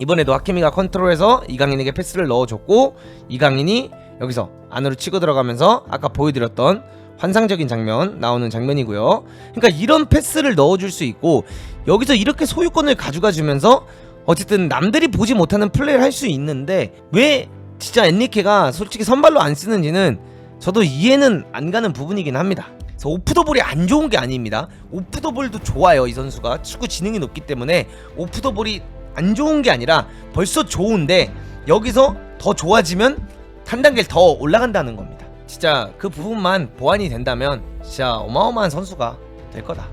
이번에도 하키미가 컨트롤해서 이강인에게 패스를 넣어줬고 이강인이 여기서 안으로 치고 들어가면서 아까 보여드렸던 환상적인 장면 나오는 장면이고요. 그러니까 이런 패스를 넣어줄 수 있고 여기서 이렇게 소유권을 가져가 주면서 어쨌든 남들이 보지 못하는 플레이를 할 수 있는데 왜 진짜 엔리케가 솔직히 선발로 안 쓰는지는 저도 이해는 안 가는 부분이긴 합니다. 그래서 오프더볼이 안 좋은 게 아닙니다. 오프더볼도 좋아요 이 선수가 축구 지능이 높기 때문에 오프더볼이 안 좋은 게 아니라 벌써 좋은데 여기서 더 좋아지면 한 단계를 더 올라간다는 겁니다. 진짜 그 부분만 보완이 된다면 진짜 어마어마한 선수가 될 거다.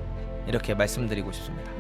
이렇게 말씀드리고 싶습니다.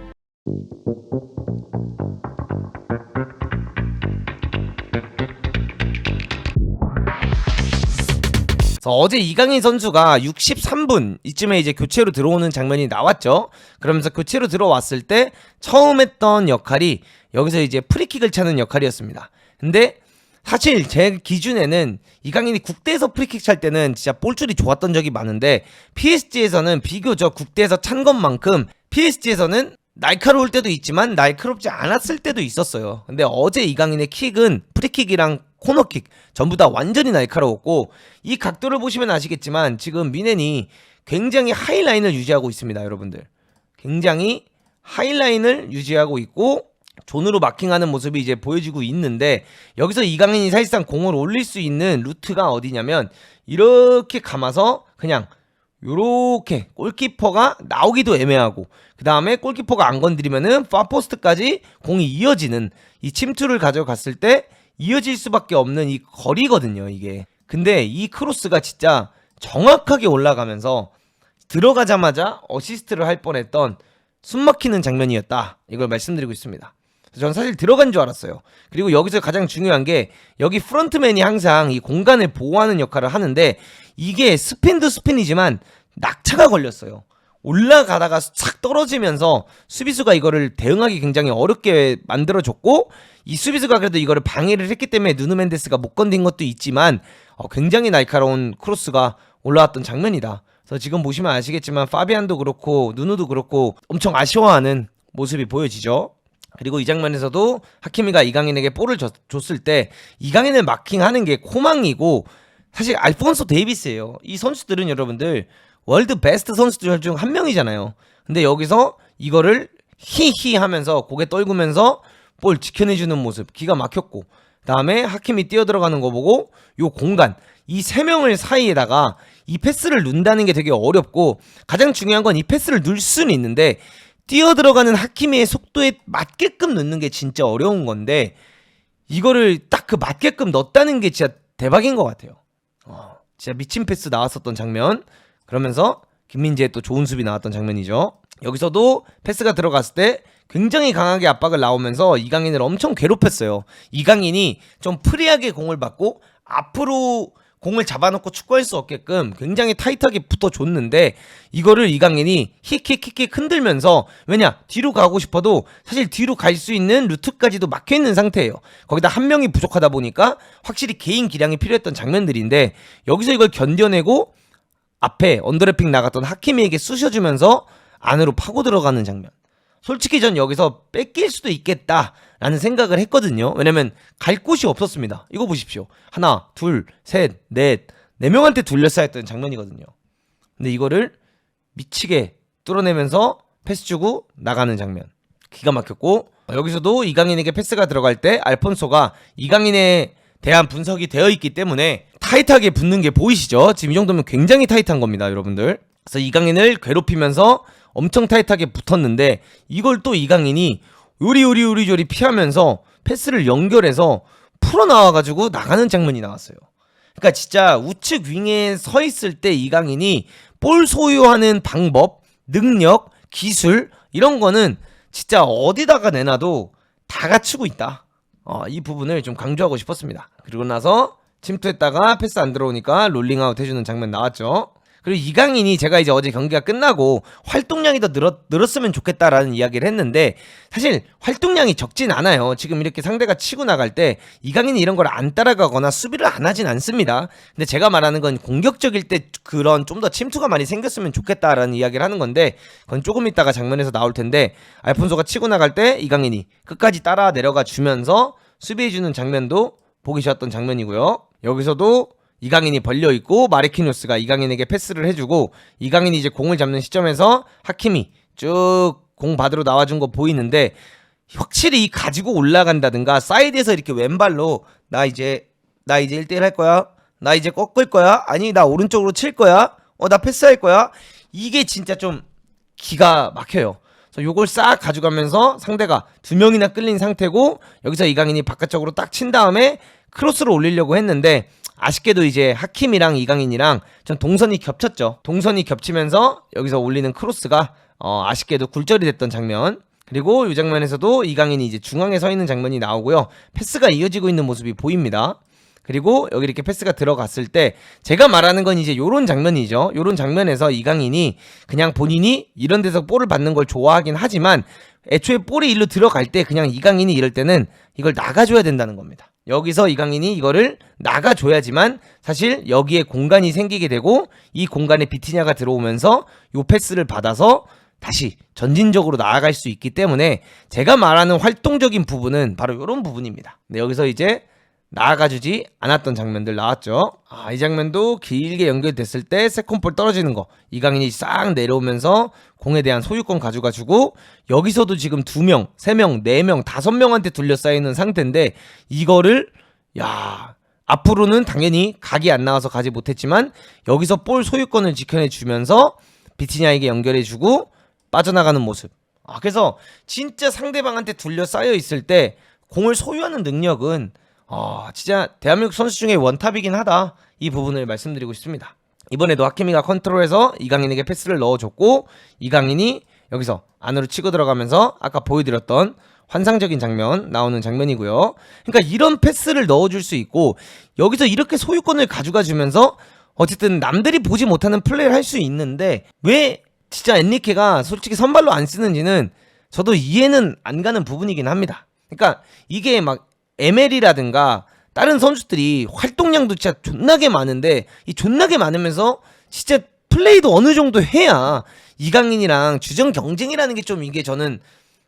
그래서 어제 이강인 선수가 63분 이쯤에 이제 교체로 들어오는 장면이 나왔죠. 그러면서 교체로 들어왔을 때 처음 했던 역할이 여기서 이제 프리킥을 차는 역할이었습니다. 근데 사실 제 기준에는 이강인이 국대에서 프리킥 찰 때는 진짜 볼줄이 좋았던 적이 많은데 PSG에서는 비교적 국대에서 찬 것만큼 PSG에서는 날카로울 때도 있지만 날카롭지 않았을 때도 있었어요. 근데 어제 이강인의 킥은 프리킥이랑 코너킥 전부 다 완전히 날카로웠고 이 각도를 보시면 아시겠지만 지금 미넨이 굉장히 하이라인을 유지하고 있습니다, 여러분들. 굉장히 하이라인을 유지하고 있고 존으로 마킹하는 모습이 이제 보여지고 있는데 여기서 이강인이 사실상 공을 올릴 수 있는 루트가 어디냐면 이렇게 감아서 그냥 요렇게 골키퍼가 나오기도 애매하고 그 다음에 골키퍼가 안 건드리면은 파포스트까지 공이 이어지는 이 침투를 가져갔을 때 이어질 수밖에 없는 이 거리거든요 이게 근데 이 크로스가 진짜 정확하게 올라가면서 들어가자마자 어시스트를 할 뻔했던 숨막히는 장면이었다 이걸 말씀드리고 있습니다 저는 사실 들어간 줄 알았어요. 그리고 여기서 가장 중요한 게 여기 프런트맨이 항상 이 공간을 보호하는 역할을 하는데 이게 스핀도 스핀이지만 낙차가 걸렸어요. 올라가다가 착 떨어지면서 수비수가 이거를 대응하기 굉장히 어렵게 만들어줬고 이 수비수가 그래도 이거를 방해를 했기 때문에 누누 멘데스가 못 건든 것도 있지만 어, 굉장히 날카로운 크로스가 올라왔던 장면이다. 그래서 지금 보시면 아시겠지만 파비안도 그렇고 누누도 그렇고 엄청 아쉬워하는 모습이 보여지죠. 그리고 이 장면에서도 하키미가 이강인에게 볼을 줬, 줬을 때 이강인을 마킹하는 게 코망이고 사실 알폰소 데이비스예요. 이 선수들은 여러분들 월드 베스트 선수들 중 한 명이잖아요. 근데 여기서 이거를 히히 하면서 고개 떨구면서 볼 지켜내주는 모습 기가 막혔고 다음에 하킴이 뛰어들어가는 거 보고 요 공간 이 세 명을 사이에다가 이 패스를 눈다는 게 되게 어렵고 가장 중요한 건 이 패스를 넣을 수는 있는데 뛰어들어가는 하키미의 속도에 맞게끔 넣는 게 진짜 어려운 건데 이거를 딱 그 맞게끔 넣었다는 게 진짜 대박인 것 같아요. 어, 진짜 미친 패스 나왔었던 장면 그러면서 김민재의 또 좋은 수비 나왔던 장면이죠. 여기서도 패스가 들어갔을 때 굉장히 강하게 압박을 나오면서 이강인을 엄청 괴롭혔어요. 이강인이 좀 프리하게 공을 받고 앞으로 공을 잡아놓고 축구할 수 없게끔 굉장히 타이트하게 붙어줬는데 이거를 이강인이 킥킥킥킥 흔들면서 왜냐 뒤로 가고 싶어도 사실 뒤로 갈 수 있는 루트까지도 막혀 있는 상태예요. 거기다 한 명이 부족하다 보니까 확실히 개인 기량이 필요했던 장면들인데 여기서 이걸 견뎌내고 앞에 언더래핑 나갔던 하키미에게 쑤셔주면서 안으로 파고 들어가는 장면. 솔직히 전 여기서 뺏길 수도 있겠다라는 생각을 했거든요. 왜냐면 갈 곳이 없었습니다. 이거 보십시오. 하나, 둘, 셋, 넷, 네 명한테 둘러싸여 있던 장면이거든요. 근데 이거를 미치게 뚫어내면서 패스 주고 나가는 장면. 기가 막혔고 여기서도 이강인에게 패스가 들어갈 때 알폰소가 이강인에 대한 분석이 되어 있기 때문에 타이트하게 붙는 게 보이시죠? 지금 이 정도면 굉장히 타이트한 겁니다, 여러분들. 그래서 이강인을 괴롭히면서 엄청 타이트하게 붙었는데 이걸 또 이강인이 요리요리 요리조리 피하면서 패스를 연결해서 풀어 나와가지고 나가는 장면이 나왔어요. 그러니까 진짜 우측 윙에 서 있을 때 이강인이 볼 소유하는 방법, 능력, 기술 이런 거는 진짜 어디다가 내놔도 다 갖추고 있다. 어, 이 부분을 좀 강조하고 싶었습니다. 그리고 나서 침투했다가 패스 안 들어오니까 롤링아웃 해주는 장면 나왔죠. 그리고 이강인이 제가 이제 어제 경기가 끝나고 활동량이 더 늘었, 늘었으면 좋겠다라는 이야기를 했는데 사실 활동량이 적진 않아요. 지금 이렇게 상대가 치고 나갈 때 이강인이 이런 걸 안 따라가거나 수비를 안 하진 않습니다. 근데 제가 말하는 건 공격적일 때 그런 좀 더 침투가 많이 생겼으면 좋겠다라는 이야기를 하는 건데 그건 조금 있다가 장면에서 나올 텐데 알폰소가 치고 나갈 때 이강인이 끝까지 따라 내려가 주면서 수비해주는 장면도 보기 좋았던 장면이고요. 여기서도 이강인이 벌려 있고 마르키누스가 이강인에게 패스를 해주고 이강인이 이제 공을 잡는 시점에서 하킴이 쭉 공 받으러 나와준 거 보이는데 확실히 이 가지고 올라간다든가 사이드에서 이렇게 왼발로 나 이제 나 이제 1대1 할 거야? 나 이제 꺾을 거야? 아니 나 오른쪽으로 칠 거야? 어 나 패스할 거야? 이게 진짜 좀 기가 막혀요. 그래서 요걸 싹 가져가면서 상대가 두 명이나 끌린 상태고 여기서 이강인이 바깥쪽으로 딱 친 다음에 크로스를 올리려고 했는데 아쉽게도 이제 하킴이랑 이강인이랑 전 동선이 겹쳤죠. 동선이 겹치면서 여기서 올리는 크로스가 어, 아쉽게도 굴절이 됐던 장면. 그리고 이 장면에서도 이강인이 이제 중앙에 서 있는 장면이 나오고요. 패스가 이어지고 있는 모습이 보입니다. 그리고 여기 이렇게 패스가 들어갔을 때 제가 말하는 건 이제 요런 장면이죠. 요런 장면에서 이강인이 그냥 본인이 이런 데서 볼을 받는 걸 좋아하긴 하지만 애초에 볼이 일로 들어갈 때 그냥 이강인이 이럴 때는 이걸 나가줘야 된다는 겁니다. 여기서 이강인이 이거를 나가줘야지만 사실 여기에 공간이 생기게 되고 이 공간에 비티냐가 들어오면서 요 패스를 받아서 다시 전진적으로 나아갈 수 있기 때문에 제가 말하는 활동적인 부분은 바로 이런 부분입니다. 네, 여기서 이제 나아가주지 않았던 장면들 나왔죠. 아, 이 장면도 길게 연결됐을 때 세컨볼 떨어지는 거. 이강인이 싹 내려오면서 공에 대한 소유권 가져가주고 여기서도 지금 두 명, 세 명, 네 명, 다섯 명한테 둘러싸이는 상태인데 이거를 야 앞으로는 당연히 각이 안 나와서 가지 못했지만 여기서 볼 소유권을 지켜내 주면서 비티냐에게 연결해 주고 빠져나가는 모습. 아, 그래서 진짜 상대방한테 둘러싸여 있을 때 공을 소유하는 능력은 아, 진짜 대한민국 선수 중에 원탑이긴 하다. 이 부분을 말씀드리고 싶습니다. 이번에도 하키미가 컨트롤해서 이강인에게 패스를 넣어줬고 이강인이 여기서 안으로 치고 들어가면서 아까 보여드렸던 환상적인 장면 나오는 장면이고요. 그러니까 이런 패스를 넣어줄 수 있고 여기서 이렇게 소유권을 가져가 주면서 어쨌든 남들이 보지 못하는 플레이를 할 수 있는데 왜 진짜 엔리케가 솔직히 선발로 안 쓰는지는 저도 이해는 안 가는 부분이긴 합니다. 그러니까 이게 막 ML이라든가 다른 선수들이 활동량도 진짜 존나게 많은데 이 존나게 많으면서 진짜 플레이도 어느 정도 해야 이강인이랑 주전 경쟁이라는 게 좀 이게 저는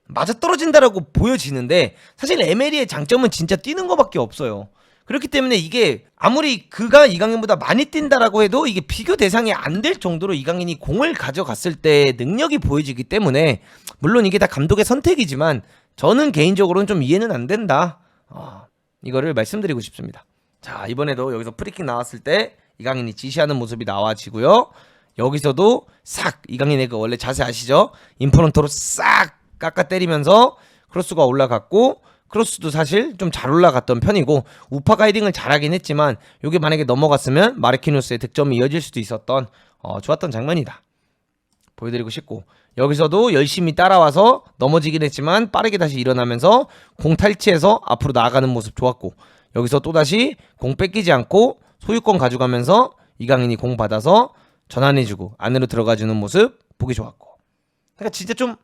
맞아 떨어진다라고 보여지는데 사실 ML의 장점은 진짜 뛰는 거밖에 없어요. 그렇기 때문에 이게 아무리 그가 이강인보다 많이 뛴다라고 해도 이게 비교 대상이 안 될 정도로 이강인이 공을 가져갔을 때 능력이 보여지기 때문에 물론 이게 다 감독의 선택이지만 저는 개인적으로는 좀 이해는 안 된다. 어, 이거를 말씀드리고 싶습니다. 자 이번에도 여기서 프리킥 나왔을 때 이강인이 지시하는 모습이 나와지고요. 여기서도 싹 이강인의 그 원래 자세 아시죠? 인프런터로 싹 깎아 때리면서 크로스가 올라갔고 크로스도 사실 좀 잘 올라갔던 편이고 우파 가이딩을 잘하긴 했지만 이게 만약에 넘어갔으면 마르키누스의 득점이 이어질 수도 있었던 어, 좋았던 장면이다. 보여드리고 싶고 여기서도 열심히 따라와서 넘어지긴 했지만 빠르게 다시 일어나면서 공 탈취해서 앞으로 나아가는 모습 좋았고 여기서 또다시 공 뺏기지 않고 소유권 가져가면서 이강인이 공 받아서 전환해주고 안으로 들어가주는 모습 보기 좋았고. 그러니까 진짜 좀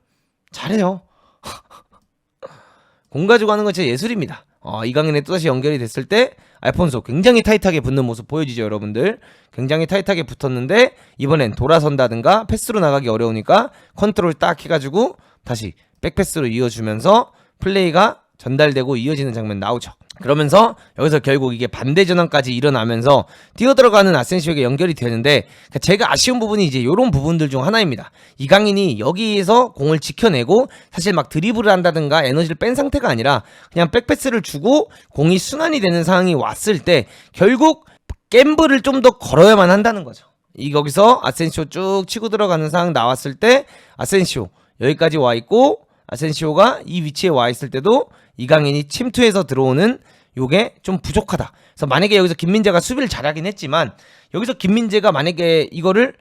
잘해요. 공 가지고 하는 건 진짜 예술입니다 어, 이강인에 또다시 연결이 됐을 때 알폰소 굉장히 타이트하게 붙는 모습 보여지죠 여러분들. 굉장히 타이트하게 붙었는데 이번엔 돌아선다든가 패스로 나가기 어려우니까 컨트롤 딱 해가지고 다시 백패스로 이어주면서 플레이가 전달되고 이어지는 장면 나오죠 그러면서 여기서 결국 이게 반대 전환까지 일어나면서 뛰어 들어가는 아센시오에게 연결이 되는데 그러니까 제가 아쉬운 부분이 이제 이런 부분들 중 하나입니다. 이강인이 여기에서 공을 지켜내고 사실 막 드리블을 한다든가 에너지를 뺀 상태가 아니라 그냥 백패스를 주고 공이 순환이 되는 상황이 왔을 때 결국 갬블을 좀 더 걸어야만 한다는 거죠. 이 거기서 아센시오 쭉 치고 들어가는 상황 나왔을 때 아센시오 여기까지 와 있고 아센시오가 이 위치에 와 있을 때도 이강인이 침투해서 들어오는 요게 좀 부족하다. 그래서 만약에 여기서 김민재가 수비를 잘하긴 했지만 여기서 김민재가 만약에 이거를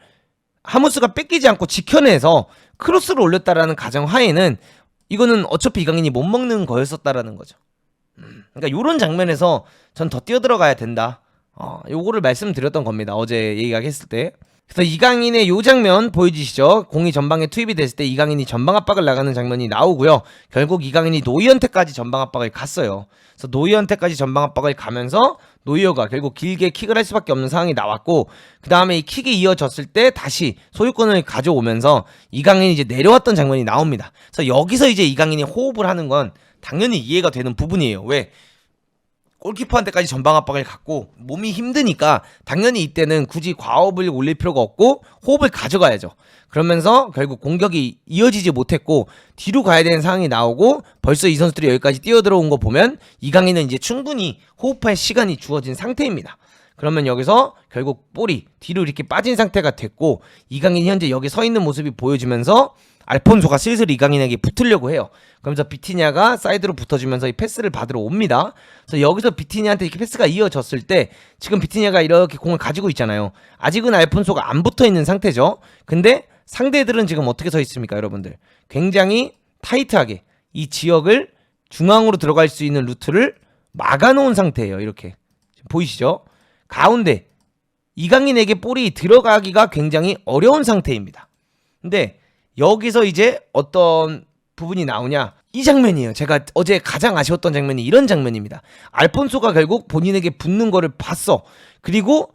하무스가 뺏기지 않고 지켜내서 크로스를 올렸다라는 가정 하에는 이거는 어차피 이강인이 못 먹는 거였었다라는 거죠. 음, 그러니까 요런 장면에서 전 더 뛰어 들어가야 된다. 어, 요거를 말씀드렸던 겁니다. 어제 얘기가 했을 때. 그래서 이강인의 요 장면 보여주시죠. 공이 전방에 투입이 됐을 때 이강인이 전방 압박을 나가는 장면이 나오고요. 결국 이강인이 노이언태까지 전방 압박을 갔어요. 그래서 노이언태까지 전방 압박을 가면서 노이어가 결국 길게 킥을 할 수밖에 없는 상황이 나왔고 그 다음에 이 킥이 이어졌을 때 다시 소유권을 가져오면서 이강인이 이제 내려왔던 장면이 나옵니다. 그래서 여기서 이제 이강인이 호흡을 하는 건 당연히 이해가 되는 부분이에요. 왜? 골키퍼한테까지 전방 압박을 갖고 몸이 힘드니까 당연히 이때는 굳이 과호흡을 올릴 필요가 없고 호흡을 가져가야죠. 그러면서 결국 공격이 이어지지 못했고 뒤로 가야 되는 상황이 나오고 벌써 이 선수들이 여기까지 뛰어들어온 거 보면 이강인은 이제 충분히 호흡할 시간이 주어진 상태입니다. 그러면 여기서 결국 볼이 뒤로 이렇게 빠진 상태가 됐고 이강인이 현재 여기 서 있는 모습이 보여주면서 알폰소가 슬슬 이강인에게 붙으려고 해요. 그러면서 비티냐가 사이드로 붙어주면서 이 패스를 받으러 옵니다. 그래서 여기서 비티냐한테 이렇게 패스가 이어졌을 때 지금 비티냐가 이렇게 공을 가지고 있잖아요. 아직은 알폰소가 안 붙어 있는 상태죠. 근데 상대들은 지금 어떻게 서 있습니까, 여러분들? 굉장히 타이트하게 이 지역을 중앙으로 들어갈 수 있는 루트를 막아놓은 상태예요. 이렇게 보이시죠? 가운데 이강인에게 볼이 들어가기가 굉장히 어려운 상태입니다. 근데 여기서 이제 어떤 부분이 나오냐? 이 장면이에요. 제가 어제 가장 아쉬웠던 장면이 이런 장면입니다. 알폰소가 결국 본인에게 붙는 거를 봤어. 그리고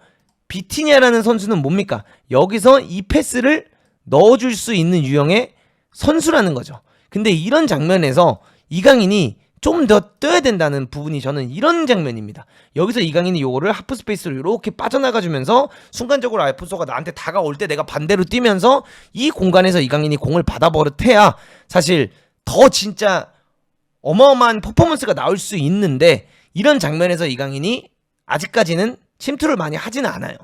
비티냐라는 선수는 뭡니까? 여기서 이 패스를 넣어줄 수 있는 유형의 선수라는 거죠. 근데 이런 장면에서 이강인이 좀 더 떠야 된다는 부분이 저는 이런 장면입니다. 여기서 이강인이 요거를 하프 스페이스로 이렇게 빠져나가 주면서 순간적으로 알폰소가 나한테 다가올 때 내가 반대로 뛰면서 이 공간에서 이강인이 공을 받아 버릇해야 사실 더 진짜 어마어마한 퍼포먼스가 나올 수 있는데 이런 장면에서 이강인이 아직까지는 침투를 많이 하지는 않아요.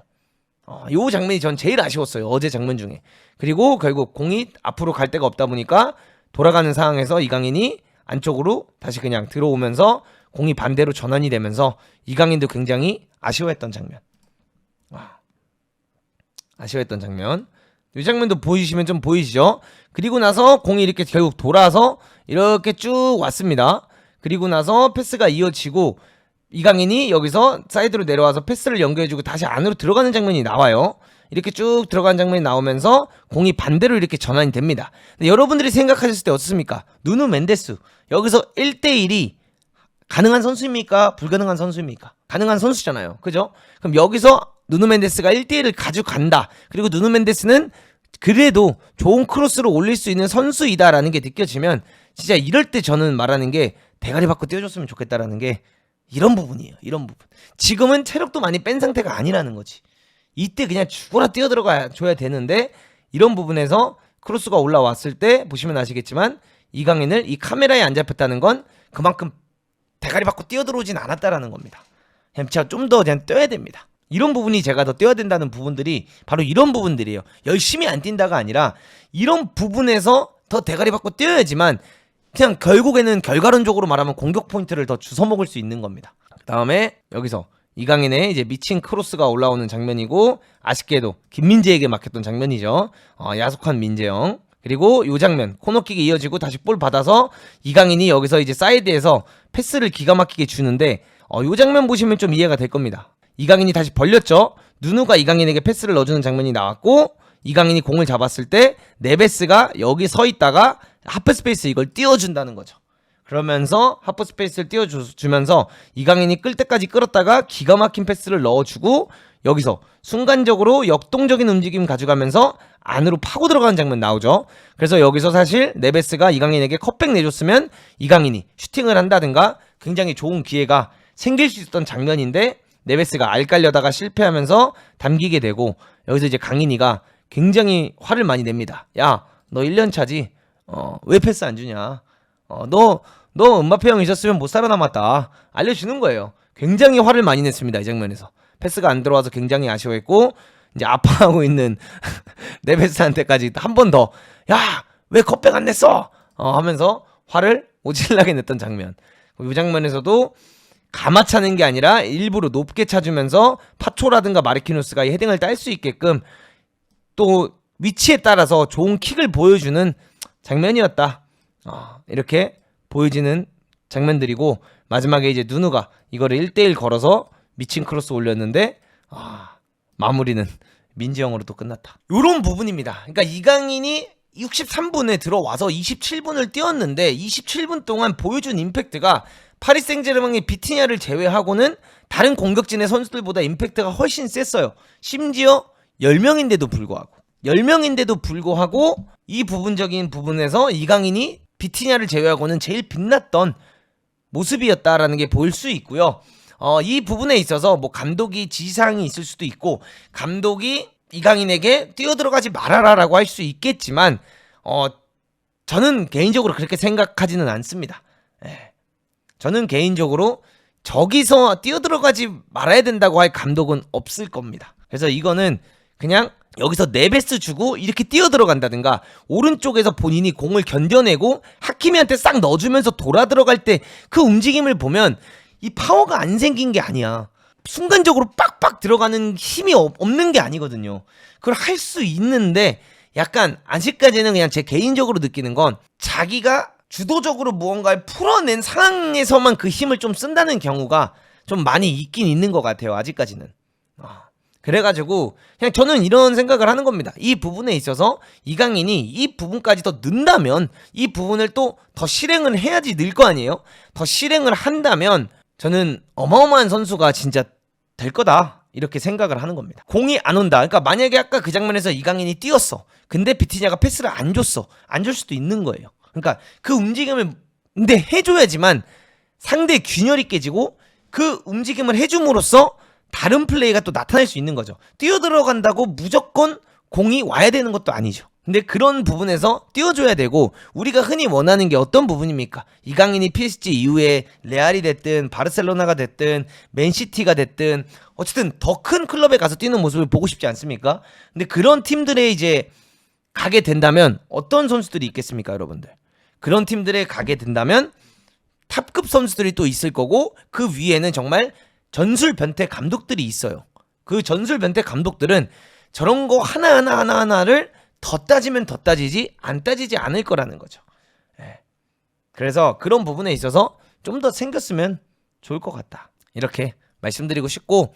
어, 요 장면이 전 제일 아쉬웠어요. 어제 장면 중에. 그리고 결국 공이 앞으로 갈 데가 없다 보니까 돌아가는 상황에서 이강인이 안쪽으로 다시 그냥 들어오면서 공이 반대로 전환이 되면서 이강인도 굉장히 아쉬워했던 장면. 와. 아쉬워했던 장면. 이 장면도 보이시면 좀 보이시죠? 그리고 나서 공이 이렇게 결국 돌아서 이렇게 쭉 왔습니다. 그리고 나서 패스가 이어지고 이강인이 여기서 사이드로 내려와서 패스를 연결해주고 다시 안으로 들어가는 장면이 나와요. 이렇게 쭉 들어가는 장면이 나오면서 공이 반대로 이렇게 전환이 됩니다. 여러분들이 생각하셨을 때 어떻습니까? 누누 멘데스 여기서 1대1이 가능한 선수입니까? 불가능한 선수입니까? 가능한 선수잖아요. 그죠? 그럼 여기서 누누 멘데스가 1대1을 가져간다. 그리고 누누 멘데스는 그래도 좋은 크로스로 올릴 수 있는 선수이다라는 게 느껴지면 진짜 이럴 때 저는 말하는 게 대가리 받고 뛰어줬으면 좋겠다라는 게 이런 부분이에요. 이런 부분. 지금은 체력도 많이 뺀 상태가 아니라는 거지. 이때 그냥 죽어라 뛰어 들어가 줘야 되는데 이런 부분에서 크로스가 올라왔을 때 보시면 아시겠지만 이강인을 이 카메라에 안 잡혔다는 건 그만큼 대가리 받고 뛰어들어오진 않았다라는 겁니다. 제가 좀 더 그냥 뛰어야 됩니다. 이런 부분이 제가 더 뛰어야 된다는 부분들이 바로 이런 부분들이에요. 열심히 안 뛴다가 아니라 이런 부분에서 더 대가리 받고 뛰어야지만 그냥 결국에는 결과론적으로 말하면 공격 포인트를 더 주워 먹을 수 있는 겁니다. 그 다음에 여기서 이강인의 이제 미친 크로스가 올라오는 장면이고 아쉽게도 김민재에게 막혔던 장면이죠. 어, 야속한 민재형. 그리고 요 장면 코너킥이 이어지고 다시 볼 받아서 이강인이 여기서 이제 사이드에서 패스를 기가 막히게 주는데 어, 요 장면 보시면 좀 이해가 될 겁니다. 이강인이 다시 벌렸죠. 누누가 이강인에게 패스를 넣어주는 장면이 나왔고 이강인이 공을 잡았을 때 네베스가 여기 서 있다가 하프 스페이스 이걸 띄워준다는 거죠. 그러면서 하프 스페이스를 띄워주면서 이강인이 끌 때까지 끌었다가 기가 막힌 패스를 넣어주고 여기서 순간적으로 역동적인 움직임 가져가면서 안으로 파고 들어가는 장면 나오죠. 그래서 여기서 사실 네베스가 이강인에게 컵백 내줬으면 이강인이 슈팅을 한다든가 굉장히 좋은 기회가 생길 수 있었던 장면인데 네베스가 알깔려다가 실패하면서 담기게 되고 여기서 이제 강인이가 굉장히 화를 많이 냅니다. 야, 너 1년 차지? 어, 왜 패스 안 주냐? 어, 너, 너 음바페 형 있었으면 못 살아남았다. 알려주는 거예요. 굉장히 화를 많이 냈습니다. 이 장면에서. 패스가 안 들어와서 굉장히 아쉬워했고, 이제 아파하고 있는 네베스한테까지 한 번 더, 야, 왜 컵백 안 냈어? 어, 하면서 화를 오질나게 냈던 장면. 이 장면에서도 가마 차는 게 아니라 일부러 높게 차주면서 파초라든가 마르키누스가 이 헤딩을 딸 수 있게끔 또 위치에 따라서 좋은 킥을 보여주는 장면이었다. 어, 이렇게 보여지는 장면들이고 마지막에 이제 누누가 이거를 1대1 걸어서 미친 크로스 올렸는데 아, 마무리는 민지영으로 또 끝났다. 요런 부분입니다. 그러니까 이강인이 63분에 들어와서 27분을 뛰었는데 27분 동안 보여준 임팩트가 파리 생제르맹의 비티냐를 제외하고는 다른 공격진의 선수들보다 임팩트가 훨씬 셌어요. 심지어 10명인데도 불구하고 10명인데도 불구하고 이 부분적인 부분에서 이강인이 비티냐를 제외하고는 제일 빛났던 모습이었다라는 게 보일 수 있고요. 어, 이 부분에 있어서 뭐 감독이 지시사항이 있을 수도 있고 감독이 이강인에게 뛰어들어가지 말아라라고 할 수 있겠지만 어, 저는 개인적으로 그렇게 생각하지는 않습니다. 예. 저는 개인적으로 저기서 뛰어들어가지 말아야 된다고 할 감독은 없을 겁니다. 그래서 이거는 그냥 여기서 네베스 주고 이렇게 뛰어 들어간다든가 오른쪽에서 본인이 공을 견뎌내고 하키미한테 싹 넣어주면서 돌아 들어갈 때 그 움직임을 보면 이 파워가 안 생긴 게 아니야. 순간적으로 빡빡 들어가는 힘이 없- 없는 게 아니거든요. 그걸 할 수 있는데 약간 아직까지는 그냥 제 개인적으로 느끼는 건 자기가 주도적으로 무언가를 풀어낸 상황에서만 그 힘을 좀 쓴다는 경우가 좀 많이 있긴 있는 것 같아요. 아직까지는. 아, 그래가지고 그냥 저는 이런 생각을 하는 겁니다. 이 부분에 있어서 이강인이 이 부분까지 더 는다면 이 부분을 또 더 실행을 해야지 늘 거 아니에요? 더 실행을 한다면 저는 어마어마한 선수가 진짜 될 거다. 이렇게 생각을 하는 겁니다. 공이 안 온다. 그러니까 만약에 아까 그 장면에서 이강인이 뛰었어. 근데 비티냐가 패스를 안 줬어. 안 줄 수도 있는 거예요. 그러니까 그 움직임을 근데 해줘야지만 상대 균열이 깨지고 그 움직임을 해줌으로써 다른 플레이가 또 나타날 수 있는 거죠. 뛰어 들어간다고 무조건 공이 와야 되는 것도 아니죠. 근데 그런 부분에서 뛰어줘야 되고 우리가 흔히 원하는 게 어떤 부분입니까? 이강인이 PSG 이후에 레알이 됐든 바르셀로나가 됐든 맨시티가 됐든 어쨌든 더 큰 클럽에 가서 뛰는 모습을 보고 싶지 않습니까? 근데 그런 팀들에 이제 가게 된다면 어떤 선수들이 있겠습니까, 여러분들? 그런 팀들에 가게 된다면 탑급 선수들이 또 있을 거고 그 위에는 정말 전술 변태 감독들이 있어요. 그 전술 변태 감독들은 저런 거 하나하나 하나하나를 더 따지면 더 따지지 안 따지지 않을 거라는 거죠. 예. 그래서 그런 부분에 있어서 좀 더 생겼으면 좋을 것 같다. 이렇게 말씀드리고 싶고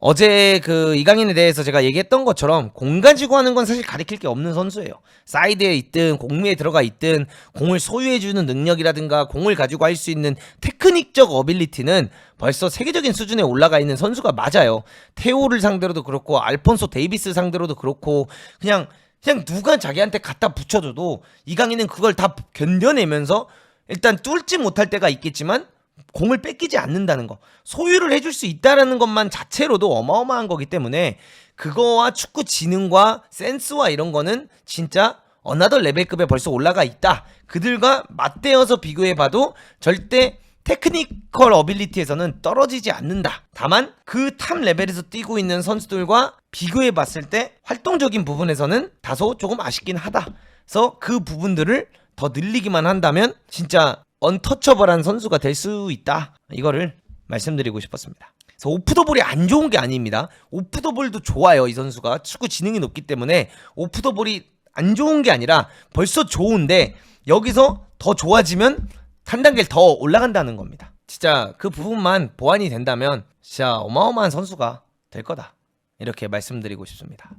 어제 그 이강인에 대해서 제가 얘기했던 것처럼 공 가지고 하는 건 사실 가리킬 게 없는 선수예요. 사이드에 있든 공미에 들어가 있든 공을 소유해주는 능력이라든가 공을 가지고 할 수 있는 테크닉적 어빌리티는 벌써 세계적인 수준에 올라가 있는 선수가 맞아요. 테오를 상대로도 그렇고 알폰소 데이비스 상대로도 그렇고 그냥 그냥 누가 자기한테 갖다 붙여줘도 이강인은 그걸 다 견뎌내면서 일단 뚫지 못할 때가 있겠지만 공을 뺏기지 않는다는 거 소유를 해줄 수 있다라는 것만 자체로도 어마어마한 거기 때문에 그거와 축구 지능과 센스와 이런 거는 진짜 어나더 레벨급에 벌써 올라가 있다 그들과 맞대어서 비교해봐도 절대 테크니컬 어빌리티에서는 떨어지지 않는다. 다만 그 탑 레벨에서 뛰고 있는 선수들과 비교해 봤을 때 활동적인 부분에서는 다소 조금 아쉽긴 하다. 그래서 그 부분들을 더 늘리기만 한다면 진짜 언터처블한 선수가 될 수 있다. 이거를 말씀드리고 싶었습니다. 그래서 오프더볼이 안 좋은 게 아닙니다. 오프더볼도 좋아요. 이 선수가 축구 지능이 높기 때문에 오프더볼이 안 좋은 게 아니라 벌써 좋은데 여기서 더 좋아지면 한 단계를 더 올라간다는 겁니다. 진짜 그 부분만 보완이 된다면 진짜 어마어마한 선수가 될 거다. 이렇게 말씀드리고 싶습니다.